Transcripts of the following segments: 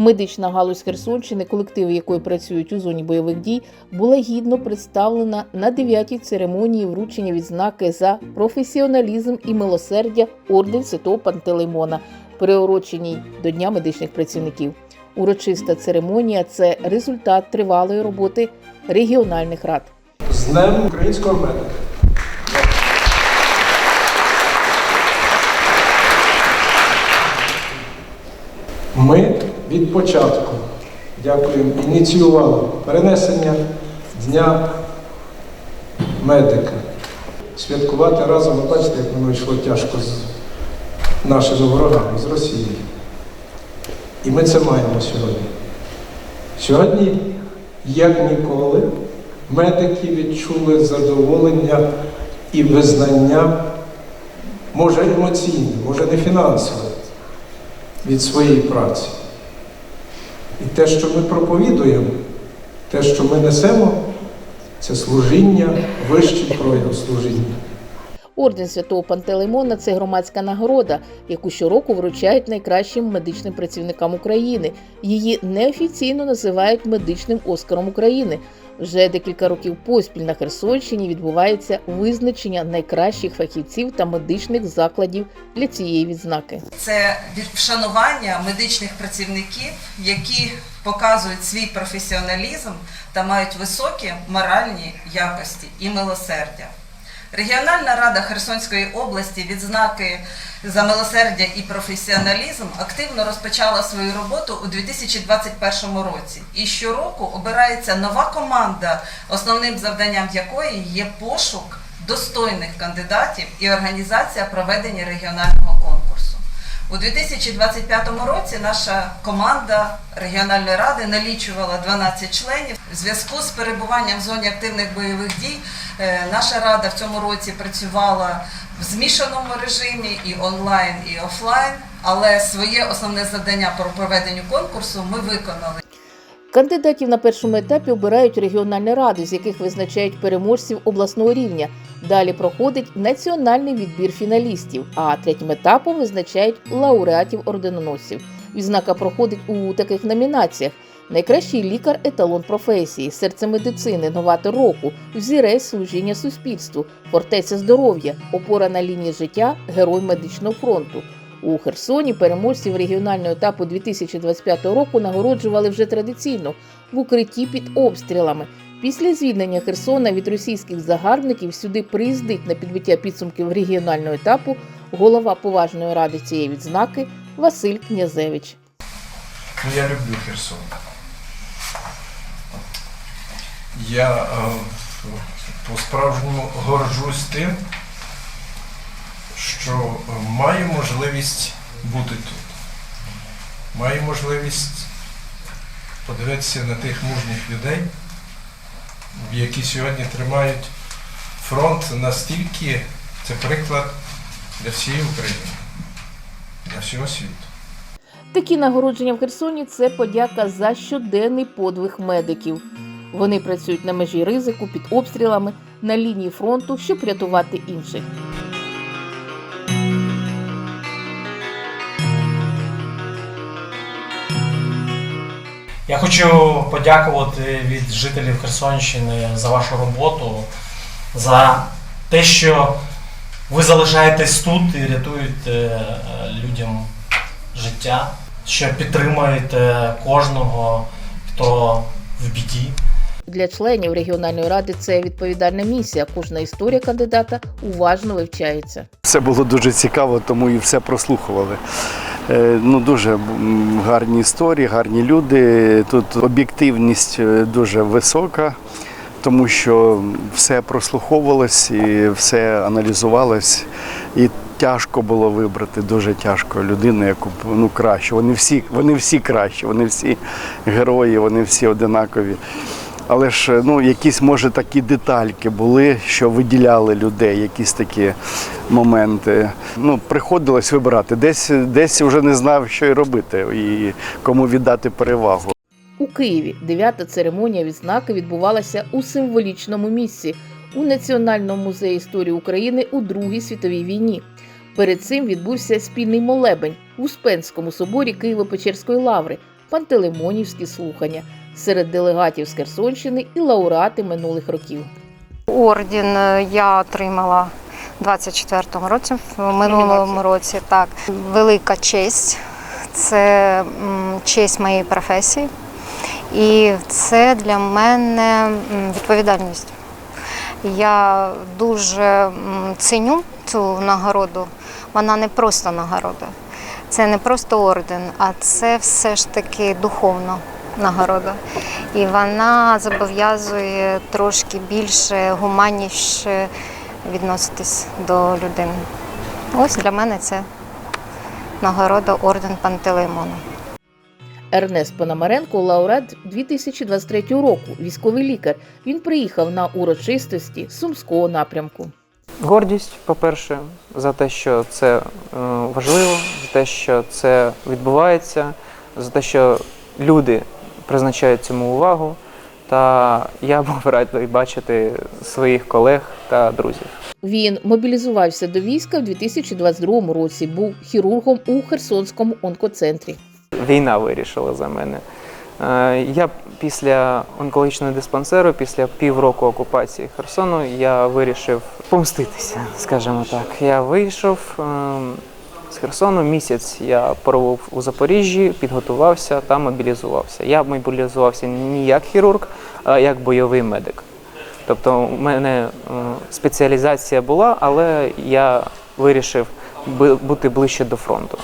Медична галузь Херсонщини, колективи якої працюють у зоні бойових дій, була гідно представлена на 9-й церемонії вручення відзнаки за професіоналізм і милосердя орден Святого Пантелеймона, приуроченій до Дня медичних працівників. Урочиста церемонія це результат тривалої роботи регіональних рад. З Днем українського медика. Ми від початку, дякуємо, ініціювали перенесення Дня медика. Святкувати разом, ви бачите, як воно йшло тяжко з нашими ворогами, з Росії. І ми це маємо сьогодні. Сьогодні, як ніколи, медики відчули задоволення і визнання, може емоційне, може не фінансове, від своєї праці. І те, що ми проповідуємо, те, що ми несемо, це служіння, вищий прояв служіння. Орден Святого Пантелеймона це громадська нагорода, яку щороку вручають найкращим медичним працівникам України. Її неофіційно називають медичним Оскаром України. Вже декілька років поспіль на Херсонщині відбувається визначення найкращих фахівців та медичних закладів для цієї відзнаки. Це вшанування медичних працівників, які показують свій професіоналізм та мають високі моральні якості і милосердя. Регіональна рада Херсонської області відзнаки за милосердя і професіоналізм активно розпочала свою роботу у 2021 році. І щороку обирається нова команда, основним завданням якої є пошук достойних кандидатів і організація проведення регіонального конкурсу. У 2025 році наша команда регіональної ради налічувала 12 членів. В зв'язку з перебуванням в зоні активних бойових дій е, наша рада в цьому році працювала в змішаному режимі і онлайн, і офлайн. Але своє основне завдання по проведенню конкурсу ми виконали. Кандидатів на першому етапі обирають регіональні ради, з яких визначають переможців обласного рівня. Далі проходить національний відбір фіналістів, а третім етапом визначають лауреатів орденоносців. Відзнака проходить у таких номінаціях: найкращий лікар еталон професії, серце медицини, новатор року, взірець служіння суспільству, фортеця здоров'я, опора на лінії життя, герой медичного фронту. У Херсоні переможців регіонального етапу 2025 року нагороджували вже традиційно в укритті під обстрілами. Після звільнення Херсона від російських загарбників сюди приїздить на підбиття підсумків регіонального етапу голова поважної ради цієї відзнаки Василь Князевич. Ну, я люблю Херсон. Я е, по-справжньому горжусь тим, що е, маю можливість бути тут. Маю можливість подивитися на тих мужніх людей, які сьогодні тримають фронт настільки, це приклад для всієї України, для всього світу. Такі нагородження в Херсоні це подяка за щоденний подвиг медиків. Вони працюють на межі ризику під обстрілами на лінії фронту, щоб рятувати інших. Я хочу подякувати від жителів Херсонщини за вашу роботу, за те, що ви залишаєтесь тут і рятуєте е, людям життя, що підтримуєте кожного, хто в біді. Для членів регіональної ради це відповідальна місія. Кожна історія кандидата уважно вивчається. Все було дуже цікаво, тому і все прослухували. Е, Ну, дуже гарні історії, гарні люди. Тут об'єктивність е, дуже висока, тому що все прослуховувалось і все аналізувалось. І тяжко було вибрати, дуже тяжко людину, яку ну, краще. Вони всі, вони всі кращі, вони всі герої, вони всі одинакові. Але ж ну, якісь, може, такі детальки були, що виділяли людей, якісь такі моменти. Ну, приходилось вибирати. Десь, десь вже не знав, що й робити, і кому віддати перевагу. У Києві дев'ята церемонія відзнаки відбувалася у символічному місці у Національному музеї історії України у Другій світовій війні. Перед цим відбувся спільний молебень в Успенському соборі Києво-Печерської лаври. пантелеймонівські слухання серед делегатів з Херсонщини і лауреати минулих років. Орден е, я отримала у 24-му році, в минулому році. Так, велика честь. Це честь моєї професії. І це для мене відповідальність. Я дуже ціню цю нагороду. Вона не просто нагорода. Це не просто орден, а це все ж таки духовна нагорода. І вона зобов'язує трошки більше, гуманніше відноситись до людини. Ось для мене це нагорода орден Пантелеймона. Ернест Пономаренко лауреат 2023 року, військовий лікар. Він приїхав на урочистості Сумського напрямку. Гордість, по-перше, за те, що це е, важливо, за те, що це відбувається, за те, що люди призначають цьому увагу. Та я був радий бачити своїх колег та друзів. Він мобілізувався до війська в 2022 році. Був хірургом у Херсонському онкоцентрі. Війна вирішила за мене. Е, Я після онкологічного диспансеру, після півроку окупації Херсону, я вирішив помститися, скажімо так. Я вийшов ем, з Херсону місяць. Я пробув у Запоріжжі, підготувався та мобілізувався. Я мобілізувався не як хірург, а як бойовий медик. Тобто, у мене е, спеціалізація була, але я вирішив бути ближче до фронту.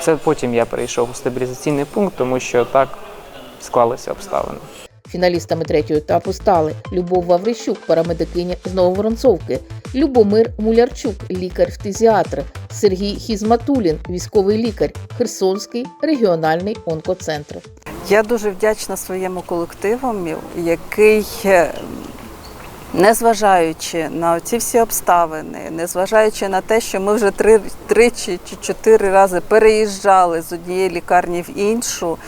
Це потім я перейшов у стабілізаційний пункт, тому що так склалися обставини. Фіналістами третього етапу стали Любов Ваврищук, парамедикиня з Нововоронцовки, Любомир Мулярчук, лікар-фтизіатр, Сергій Хізматулін, військовий лікар, Херсонський регіональний онкоцентр. Я дуже вдячна своєму колективу, який, е, незважаючи на ці всі обставини, незважаючи на те, що ми вже три, тричі чи чотири рази переїжджали з однієї лікарні в іншу,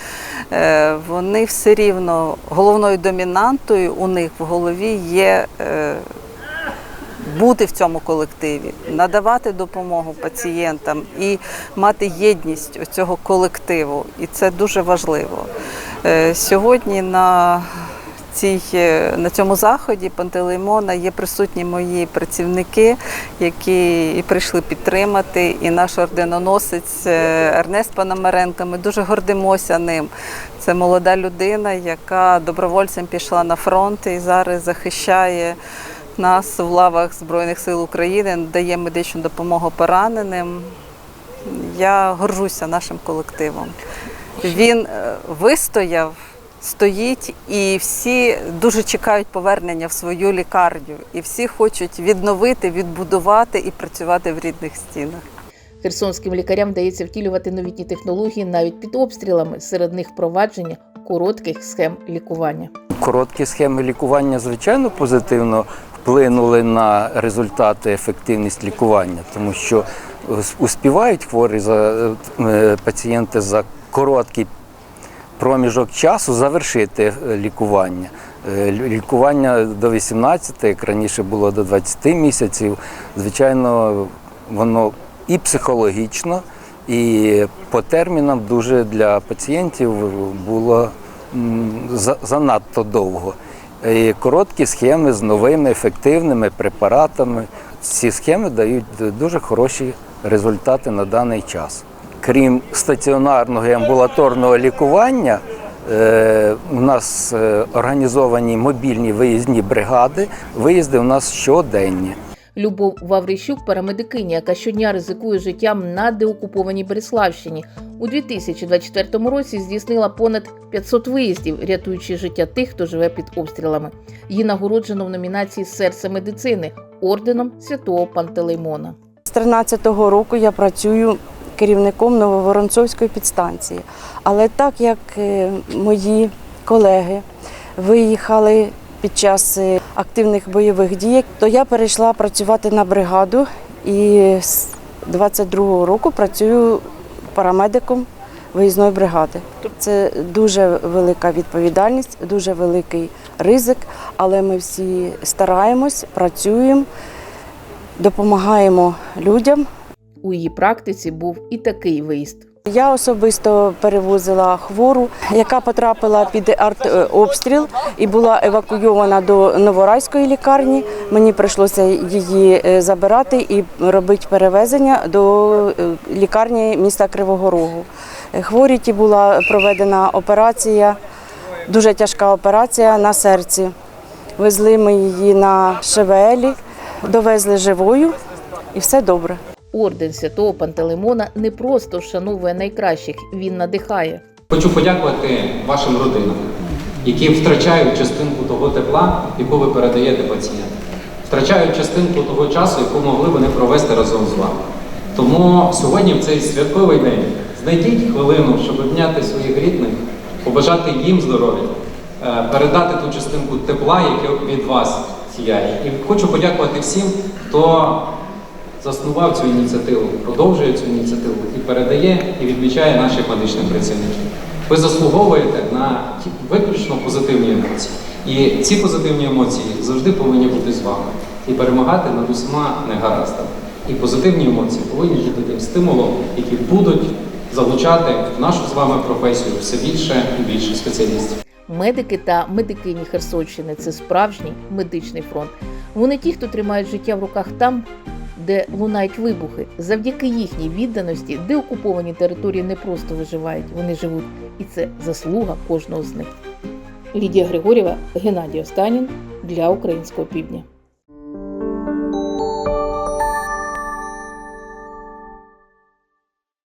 е, вони все рівно головною домінантою у них в голові є. е, Бути в цьому колективі, надавати допомогу пацієнтам і мати єдність цього колективу. І це дуже важливо. Е, Сьогодні на, цій, е, на цьому заході Пантелеймона є присутні мої працівники, які прийшли підтримати, і наш орденоносець е, Ернест Пономаренко. Ми дуже гордимося ним. Це молода людина, яка добровольцем пішла на фронт і зараз захищає нас в лавах Збройних сил України, дає медичну допомогу пораненим. Я горжуся нашим колективом. Він е, вистояв, стоїть, і всі дуже чекають повернення в свою лікарню. І всі хочуть відновити, відбудувати і працювати в рідних стінах. Херсонським лікарям вдається втілювати новітні технології навіть під обстрілами. Серед них впровадження коротких схем лікування. Короткі схеми лікування, звичайно, позитивно вплинули на результати ефективність лікування, тому що успівають хворі за е, пацієнти за короткий проміжок часу завершити е, лікування. Е, Лікування до 18, як раніше було до 20 місяців. Звичайно, воно і психологічно, і по термінам дуже для пацієнтів було занадто довго. І короткі схеми з новими ефективними препаратами. Ці схеми дають дуже хороші результати на даний час. Крім стаціонарного і амбулаторного лікування, е, у нас е, організовані мобільні виїзні бригади. Виїзди у нас щоденні. Любов Ваврищук, парамедикиня, яка щодня ризикує життям на деокупованій Береславщині. У 2024 році здійснила понад 500 виїздів, рятуючи життя тих, хто живе під обстрілами. Її нагороджено в номінації Серце медицини орденом святого Пантелеймона. З 13-го року я працюю керівником Нововоронцовської підстанції. Але так як е, мої колеги виїхали під час е, активних бойових дій, то я перейшла працювати на бригаду і з 22-го року працюю парамедиком виїзної бригади. Це дуже велика відповідальність, дуже великий ризик, але ми всі стараємось, працюємо допомагаємо людям. У її практиці був і такий виїзд. Я особисто перевозила хвору, яка потрапила під артобстріл і була евакуйована до Новорайської лікарні. Мені прийшлося її е, забирати і робити перевезення до е, лікарні міста Кривого Рогу. Е, Хворій ті була проведена операція, дуже тяжка операція на серці. Везли ми її на ШВЛі, довезли живою і все добре. Орден святого Пантелеймона не просто вшановує найкращих, він надихає. Хочу подякувати вашим родинам, які втрачають частинку того тепла, яку ви передаєте пацієнтам, втрачають частинку того часу, яку могли вони провести разом з вами. Тому сьогодні, в цей святковий день, знайдіть хвилину, щоб обняти своїх рідних, побажати їм здоров'я, е, передати ту частинку тепла, яке від вас сіяє. І хочу подякувати всім, хто заснував цю ініціативу, продовжує цю ініціативу і передає і відмічає наших медичних працівників. Ви заслуговуєте на виключно позитивні емоції. І ці позитивні емоції завжди повинні бути з вами і перемагати над усіма негараздами. І позитивні емоції повинні бути тим стимулом, які будуть залучати в нашу з вами професію все більше і більше спеціалістів. Медики та медикині Херсонщини це справжній медичний фронт. Вони ті, хто тримають життя в руках там, де лунають вибухи. Завдяки їхній відданості, де окуповані території не просто виживають, вони живуть. І це заслуга кожного з них. Лідія Григорєва, Геннадій Останін для українського півдня.